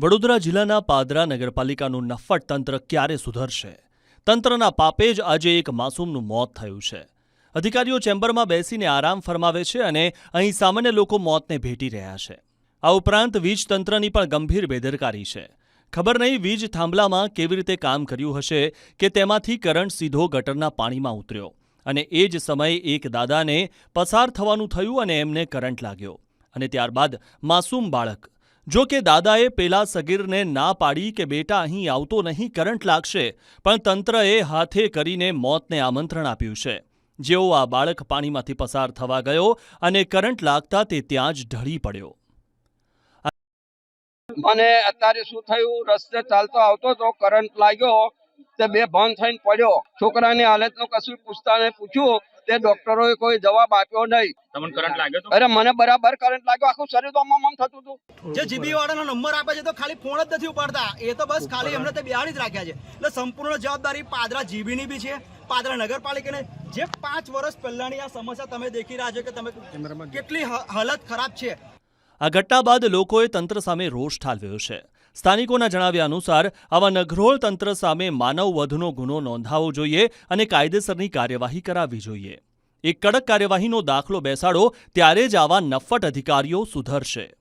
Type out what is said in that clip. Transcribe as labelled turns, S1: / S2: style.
S1: વડોદરા જિલ્લાના પાદરા નગરપાલિકાનું નફ્ફટ તંત્ર ક્યારે સુધરશે? તંત્રના પાપે જ આજે એક માસૂમનું મોત થયું છે. અધિકારીઓ ચેમ્બરમાં બેસીને આરામ ફરમાવે છે અને અહીં સામાન્ય લોકો મોતને ભેટી રહ્યા છે. આ ઉપરાંત વીજ તંત્રની પણ ગંભીર બેદરકારી છે. ખબર નહીં વીજ થાંભલામાં કેવી રીતે કામ કર્યું હશે કે તેમાંથી કરંટ સીધો ગટરના પાણીમાં ઉતર્યો. અને એ જ સમયે એક દાદાને પસાર થવાનું થયું અને એમને કરંટ લાગ્યો. અને ત્યારબાદ માસૂમ બાળક જો કે દાદાએ પેલા સગીરને ના પાડી કે બેટા અહીં આવતો નહીં, કરંટ લાગશે, પણ તંત્રએ હાથે કરીને મોતને આમંત્રણ આપ્યું છે. જેવો આ બાળક પાણીમાંથી પસાર થવા ગયો અને કરંટ લાગતા તે ત્યાં જ ઢળી પડ્યો.
S2: મને અત્યારે શું થયું? રસ્તે ચાલતો આવતો તો કરંટ લાગ્યો, તે બે ભાન થઈને પડ્યો. છોકરાની હાલતનું કશું પૂછતા ને પૂછ્યું તે ડોક્ટરોએ કોઈ જવાબ આપ્યો નહીં.
S3: તમને કરંટ લાગ્યો
S2: અરે મને બરાબર કરંટ લાગ્યો. આખું શરીર તો આમ આમ થતું હતું.
S4: જે જીબી વાળાનો નંબર આપે છે તો ખાલી ફોન જ નથી ઉપાડતા. એ તો બસ ખાલી એમને તે બિહાડી જ રાખ્યા છે. એટલે સંપૂર્ણ જવાબદારી પાદરા જીબીની બી છે પાદરા નગરપાલિકાને. જે પાંચ વર્ષ પહેલાની આ સમસ્યા તમે દેખી રહ્યા છો કે તમે કેટલી હાલત ખરાબ છે.
S1: આ ઘટના બાદ લોકોએ તંત્ર સામે રોષ ઠાલવ્યો છે. સ્થાનિકોના જણાવ્યા અનુસાર, આવા નઘરોળ તંત્ર સામે માનવ વધનો ગુનો નોંધાવવો જોઈએ અને કાયદેસરની કાર્યવાહી કરાવવી જોઈએ. એક કડક કાર્યવાહીનો દાખલો બેસાડો, ત્યારે જ આવા નફ્ફટ અધિકારીઓ સુધરશે.